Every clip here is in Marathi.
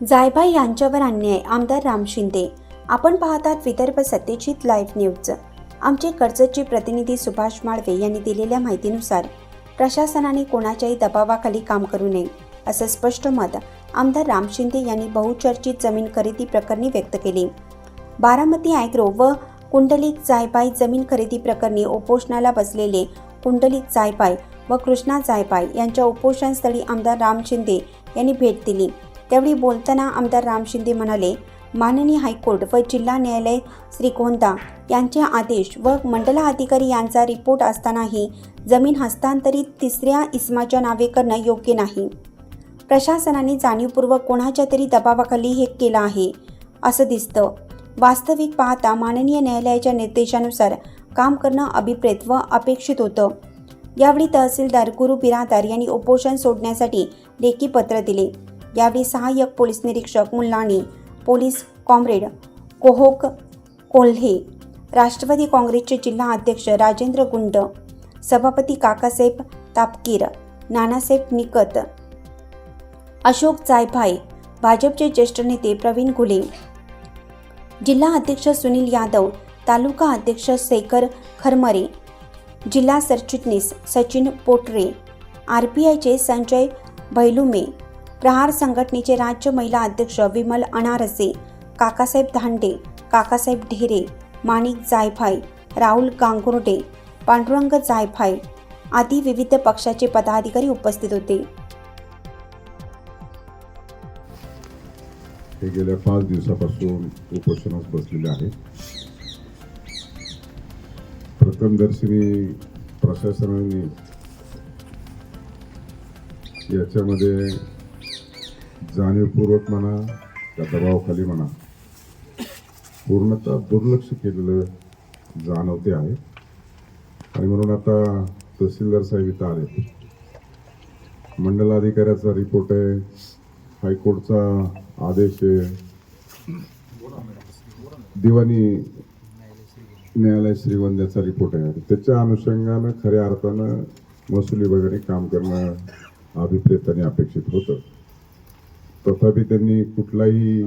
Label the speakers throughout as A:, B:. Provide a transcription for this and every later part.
A: जायभाई यांच्यावर अन्याय. आमदार राम शिंदे. आपण पाहतात विदर्भ सत्यजित लाईव्ह न्यूज. आमचे कर्जतचे प्रतिनिधी सुभाष माळवे यांनी दिलेल्या माहितीनुसार प्रशासनाने कोणाच्याही दबावाखाली काम करू नये असं स्पष्ट मत आमदार राम शिंदे यांनी बहुचर्चित जमीन खरेदी प्रकरणी व्यक्त केले. बारामती ॲग्रो व कुंडलिक जायपाय जमीन खरेदी प्रकरणी उपोषणाला बसलेले कुंडलिक जायपाय व कृष्णा जायपाय यांच्या उपोषणस्थळी आमदार राम शिंदे यांनी भेट दिली. त्यावेळी बोलताना आमदार राम शिंदे म्हणाले माननीय हायकोर्ट व जिल्हा न्यायालय श्रीकोंदा यांचे आदेश व मंडलाधिकारी यांचा रिपोर्ट असतानाही जमीन हस्तांतरित तिसऱ्या इस्माच्या नावे करणं योग्य नाही. प्रशासनाने जाणीवपूर्वक कोणाच्या तरी दबावाखाली हे केलं आहे असं दिसतं. वास्तविक पाहता माननीय न्यायालयाच्या निर्देशानुसार काम करणं अभिप्रेत व अपेक्षित होतं. यावेळी तहसीलदार गुरु बिरादार यांनी उपोषण सोडण्यासाठी लेखी पत्र दिले. यावेळी सहाय्यक पोलीस निरीक्षक मुल्लाणी पोलीस कॉम्रेड कोहोक कोल्हे राष्ट्रवादी काँग्रेसचे जिल्हा अध्यक्ष राजेंद्र गुंड सभापती काकासाहेब तापकीर नानासाहेब निकत अशोक जायभाई भाजपचे ज्येष्ठ नेते प्रवीण घुले. जिल्हा अध्यक्ष सुनील यादव तालुका अध्यक्ष शेखर खरमरे जिल्हा सरचिटणीस सचिन पोटरे आर पी आयचे संजय भैलुमे प्रहार संघटनेचे राज्य महिला अध्यक्ष विमल अनारसे काकासाहेब धांडे काकासाहेब ढेरे माणिक जायफाय राहुल गांगुर्डे पांडुरंग जायफाय आदी विविध पक्षाचे पदाधिकारी उपस्थित होते.
B: हे गेल्या पाच दिवसापासून उपोषणास बसलेले आहेत. प्रथमदर्शनी प्रशासनाने याच्यामध्ये जाणीवपूर्वक म्हणा त्या दबावाखाली म्हणा पूर्णतः दुर्लक्ष केलेलं जाणवते आहे. आणि म्हणून आता तहसीलदार साहेब इथं आले. मंडलाधिकाऱ्याचा रिपोर्ट आहे हायकोर्टचा आदेश आहे. दिवाणी न्यायालय श्रीवंद्याचा रिपोर्ट आहे. त्याच्या अनुषंगानं खऱ्या अर्थानं महसूल विभागाने काम करणं अभिप्रेताने अपेक्षित होतं. तथापि त्यांनी कुठलाही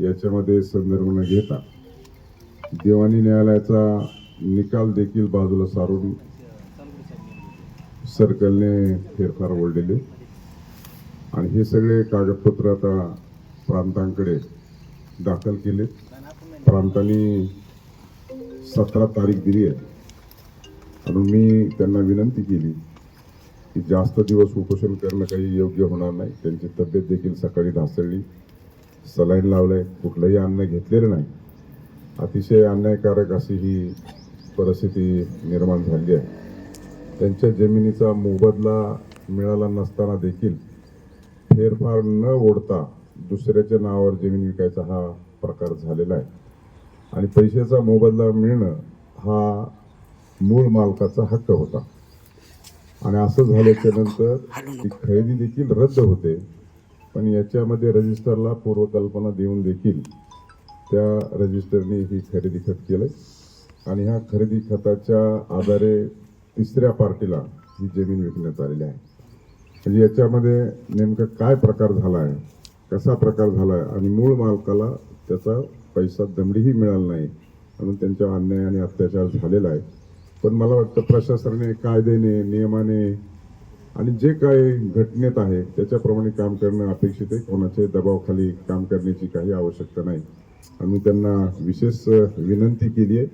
B: याच्यामध्ये संदर्भ न घेता देवानी न्यायालयाचा निकाल देखील बाजूला सारून सर्कलने फेरफार ओढलेले. आणि हे सगळे कागदपत्र आता प्रांतांकडे दाखल केले. प्रांतांनी सतरा तारीख दिली आहे. म्हणून मी त्यांना विनंती केली की जास्त दिवस उपोषण करणं काही योग्य होणार नाही. त्यांची तब्येत देखील सकाळी ढासळली. सलाईन लावलंय कुठलंही अन्न घेतलेलं नाही. अतिशय अन्यायकारक अशी ही परिस्थिती निर्माण झाली आहे. त्यांच्या जमिनीचा मोबदला मिळाला नसताना देखील फेरफार न ओढता दुसऱ्याच्या नावावर जमीन विकायचा हा प्रकार झालेला आहे. आणि पैशाचा मोबदला मिळणं हा मूळ मालकाचा हक्क होता. आणि असं झाल्याच्यानंतर ती खरेदी देखील रद्द होते. पण याच्यामध्ये रजिस्टरला पूर्वकल्पना देऊन देखील त्या रजिस्टरने ही खरेदी खत केलं आणि ह्या खरेदी खताच्या आधारे तिसऱ्या पार्टीला ही जमीन विकण्यात आलेली आहे. म्हणजे याच्यामध्ये नेमकं काय प्रकार झाला आहे कसा प्रकार झाला आहे आणि मूळ मालकाला त्याचा पैसा दमडीही मिळाला नाही म्हणून त्यांच्या अन्याय आणि अत्याचार झालेला आहे. पण मला वाटतं प्रशासनाने कायद्याने नियमाने आणि जे काही घटनेत आहे त्याच्याप्रमाणे काम करणं अपेक्षित आहे. कोणाचे दबावाखाली काम करण्याची काही आवश्यकता नाही. आणि मी त्यांना विशेष विनंती केली आहे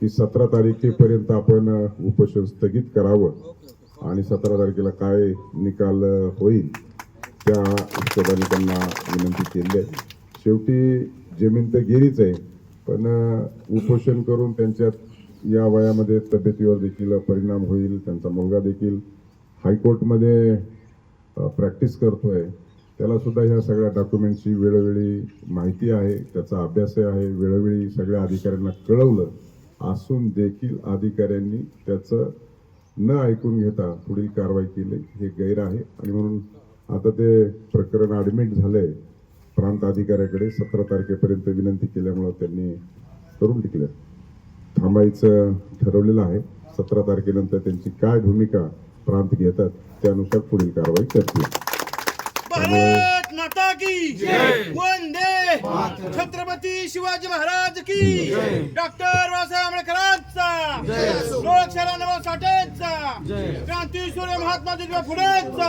B: की सतरा तारखेपर्यंत आपण उपोषण स्थगित करावं. आणि सतरा तारखेला काय निकाल होईल त्या हिशोबाने त्यांना विनंती केली आहे. शेवटी जमीन तर गेलीच आहे पण उपोषण करून त्यांच्यात या वयामध्ये तब्येतीवर देखील परिणाम होईल त्यांचा मुलगा देखील हायकोर्टमध्ये प्रॅक्टिस करतो आहे त्यालासुद्धा ह्या सगळ्या डॉक्युमेंटची वेळोवेळी माहिती आहे त्याचा अभ्यासही आहे. वेळोवेळी सगळ्या अधिकाऱ्यांना कळवलं असून देखील अधिकाऱ्यांनी त्याचं न ऐकून घेता पुढील कारवाई केली. हे गैर आहे. आणि म्हणून आता ते प्रकरण ॲडमिट झालं आहे प्रांत अधिकाऱ्याकडे सतरा तारखेपर्यंत विनंती केल्यामुळं त्यांनी करून टिकलं. थांबायचं ठरवलेलं आहे. सतरा तारखेनंतर त्यांची काय भूमिका प्रांत घेतात त्यानुसार पुढील कारवाई करतील.
C: भारत माता की वंदे. छत्रपती शिवाजी महाराज की डॉक्टर बाबासाहेब आंबेडकरांचा. लोकशाला नवा साठेचा. क्रांती सूर्य महात्मा ज्योतिबा फुलेचा.